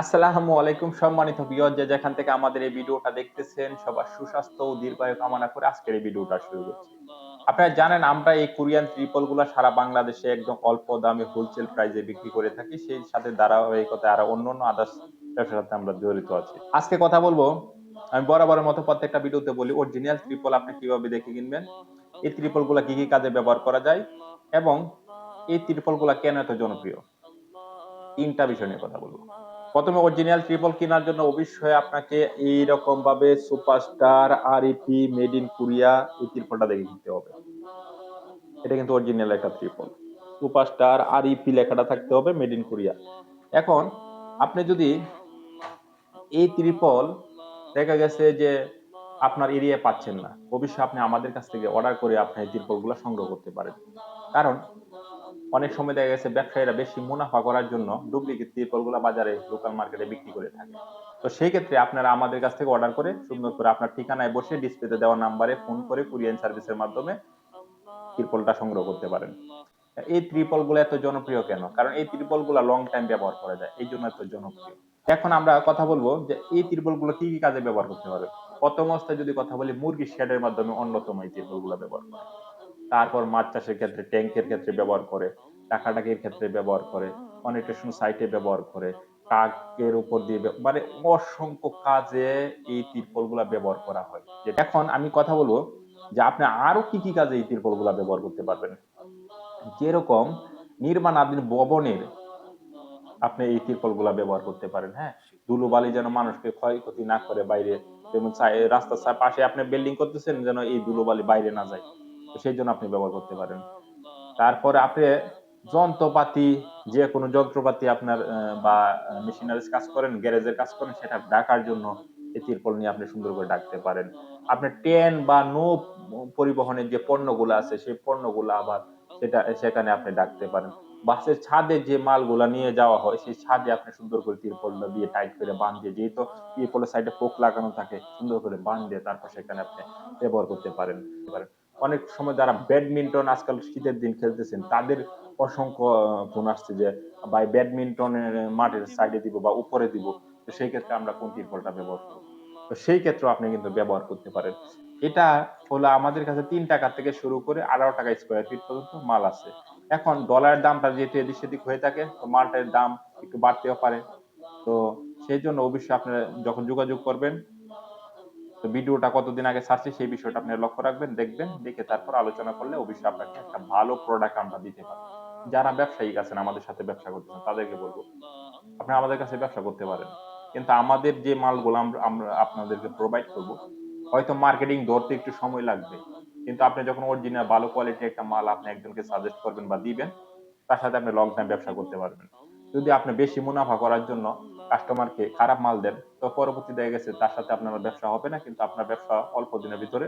আসসালামু আলাইকুম সম্মানিত বিয়র যে যেখান থেকে আমাদের এই ভিডিওটা দেখতেছেন, সবার সুস্বাস্থ্য ও দীর্ঘায়ু কামনা করে আজকের এই ভিডিওটা শুরু করছি। আপনারা জানেন, আমরা এই কোরিয়ান ত্রিপলগুলা সারা বাংলাদেশে একদম অল্প দামে হোলসেল প্রাইসে বিক্রি করে থাকি। সেই সাথে ধারাবাহিকতায় আরও অন্য অন্য আদার্স ব্যবসার সাথে আমরা জড়িত আছি। আজকে কথা বলব, আমি বরাবরের মতো প্রত্যেকটা ভিডিওতে বলি অরিজিনাল ত্রিপল আপনি কীভাবে দেখে কিনবেন, এই ত্রিপলগুলা কি কি কাজে ব্যবহার করা যায় এবং এই ত্রিপলগুলা কেন এত জনপ্রিয়? তিনটা বিষয় নিয়ে কথা বলব। প্রথমে অরিজিনাল ট্রিপল কেনার জন্য অবশ্যই আপনাকে এইরকম ভাবে superstar REP made in Korea এই ট্রিপলটা দেখে কিনতে হবে। এটা কিন্তু অরিজিনাল একটা ট্রিপল সুপারস্টার আরইপি লেখাটা থাকতে হবে মেড ইন কোরিয়া এখন আপনি যদি এই ট্রিপল দেখা গেছে যে আপনার এরিয়ায় পাচ্ছেন না, অবশ্যই আপনি আমাদের কাছ থেকে অর্ডার করে আপনি এই ট্রিপলগুলো সংগ্রহ করতে পারেন। কারণ অনেক সময় দেখা গেছে ব্যবসায়ীরা বেশি মুনাফা করার জন্য ডুপ্লিকেট ত্রিপলগুলো বাজারে লোকাল মার্কেটে বিক্রি করে থাকে। তো সেই ক্ষেত্রে আপনারা আমাদের কাছ থেকে অর্ডার করে সুন্দর করে আপনার ঠিকানায় বসে ডিসপ্লেতে দেওয়া নাম্বারে ফোন করে কুরিয়ান সার্ভিসের মাধ্যমে ত্রিপলটা সংগ্রহ করতে পারেন। এই ত্রিপলগুলো এত জনপ্রিয় কেন? কারণ এই ত্রিপলগুলো লং টাইম ব্যবহার করা যায়, এই জন্য এত জনপ্রিয়। এখন আমরা কথা বলব যে এই ত্রিপলগুলো কি কি কাজে ব্যবহার করতে পারে প্রথম অবস্থায় যদি কথা বলি, মুরগির শেডের মাধ্যমে অন্যতম এই ত্রিপলগুলো ব্যবহার করে। তারপর মাছ চাষের ক্ষেত্রে ট্যাঙ্কের ক্ষেত্রে ব্যবহার করে টাকাটাকির ক্ষেত্রে ব্যবহার করে, অনেকটা সাইটে ব্যবহার করে, কাকের উপর দিয়ে মানে অসংখ্য কাজে এই তিরপলগুলা ব্যবহার করা হয়। এখন আমি কথা বলব যে আপনি আরও কি কি কাজে এই তিরপলগুলা ব্যবহার করতে পারবেন। যেরকম নির্মাণাধীন ভবনের আপনি এই তিরপলগুলা ব্যবহার করতে পারেন হ্যাঁ? ধুলোবালি যেন মানুষকে ক্ষয়ক্ষতি না করে বাইরে, যেমন রাস্তার পাশে আপনি বিল্ডিং করতেছেন যেন এই ধুলোবালি বাইরে না যায়। সেই জন্য আপনি ব্যবহার করতে পারেন। তারপরে আপনি যন্ত্রপাতি যে কোনো যন্ত্রপাতি আপনার বা মেশিনারিজ কাজ করেন, গ্যারেজের কাজ করেন, সেটা ডাকার জন্য এই তিরপল নিয়ে আপনি সুন্দর করে ডাকতে পারেন। আপনি ট্রেন বা নৌ পরিবহনের যে পণ্যগুলো আছে, সেই পণ্যগুলো আবার সেটা, সেখানে আপনি ডাকতে পারেন। বাসের ছাদে যে মালগুলা নিয়ে যাওয়া হয়, সেই ছাদে আপনি সুন্দর করে তিরপল দিয়ে টাইট করে বাঁধিয়ে, যেহেতু তিরপলের সাইডে পোক লাগানো থাকে, সুন্দর করে বাঁধিয়ে তারপর সেখানে আপনি ব্যবহার করতে পারেন। অনেক সময় যারা ব্যাডমিন্টন আজকাল শীতের দিন খেলতেছেন, তাদের অসংখ্য ফোন আসছে যে, ভাই, ব্যাডমিন্টনের মাঠের সাইডে দিব বা উপরে দিব। তো সেই ক্ষেত্রে আমরা কোন তিরপলটা ব্যবহার করব। তো সেই ক্ষেত্রে আপনি কিন্তু ব্যবহার করতে পারেন। এটা হলো আমাদের কাছে তিন টাকা থেকে শুরু করে আঠারো টাকা স্কোয়ার ফিট পর্যন্ত মাল আছে। এখন ডলারের দামটা যেহেতু এদিক সেদিক হয়ে থাকে, তো মালটার দাম একটু বাড়তেও পারে। তো সেই জন্য অবশ্যই আপনারা যখন যোগাযোগ করবেন তো ভিডিওটা কতদিন আগে ছাড়ছি সেই বিষয়টা আপনি লক্ষ্য রাখবেন, দেখবেন, দেখে তারপর আলোচনা করলে অবশ্যই আপনাকে একটা ভালো প্রোডাক্ট আমরা দিতে পারি যারা ব্যবসায়ী আছেন, আমাদের সাথে ব্যবসা করতেছেন, তাদেরকে বলব, আপনি আমাদের কাছে ব্যবসা করতে পারেন। কিন্তু আমাদের যে মালগুলো আমরা আপনাদেরকে প্রোভাইড করব, হয়তো মার্কেটিং ধরতে একটু সময় লাগবে। কিন্তু আপনি যখন অরিজিনাল ভালো কোয়ালিটি একটা মাল আপনি একজনকে সাজেস্ট করবেন বা দিবেন, তার সাথে আপনি লং টাইম ব্যবসা করতে পারবেন। যদি আপনি বেশি মুনাফা করার জন্য কাস্টমারকে খারাপ মাল দেন, তো পরবর্তী দেখা গেছে তার সাথে আপনার ব্যবসা হবে না, কিন্তু আপনার ব্যবসা অল্প দিনের ভিতরে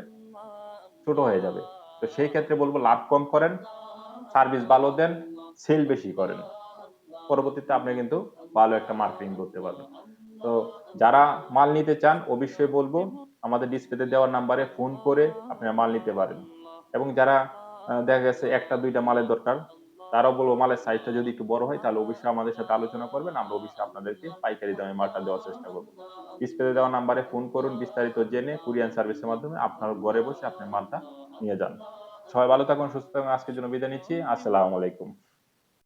ছোট হয়ে যাবে। তো সেই ক্ষেত্রে বলব, লাভ কম করেন সার্ভিস ভালো দেন সেল বেশি করেন। পরবর্তীতে আপনি কিন্তু ভালো একটা মার্কেটিং করতে পারবেন। তো যারা মাল নিতে চান, অবশ্যই বলব, আমাদের ডিসপ্লেতে দেওয়ার নাম্বারে ফোন করে আপনারা মাল নিতে পারেন। এবং যারা দেখা গেছে একটা, দুইটা মালের দরকার তারাও বলব, মালের সাইজটা যদি একটু বড় হয়, তাহলে অবশ্যই আমাদের সাথে আলোচনা করবেন, আমরা অবশ্যই আপনাদেরকে পাইকারি দামে মালটা দেওয়ার চেষ্টা করব। ডিসপ্লে দেওয়া নাম্বারে ফোন করুন, বিস্তারিত জেনে কুরিয়ান সার্ভিসের মাধ্যমে আপনার ঘরে বসে আপনি মালটা নিয়ে যান। সবাই ভালো থাকুন, সুস্থ থাকুন, আজকের জন্য বিদায় নিচ্ছি, আসসালামু আলাইকুম।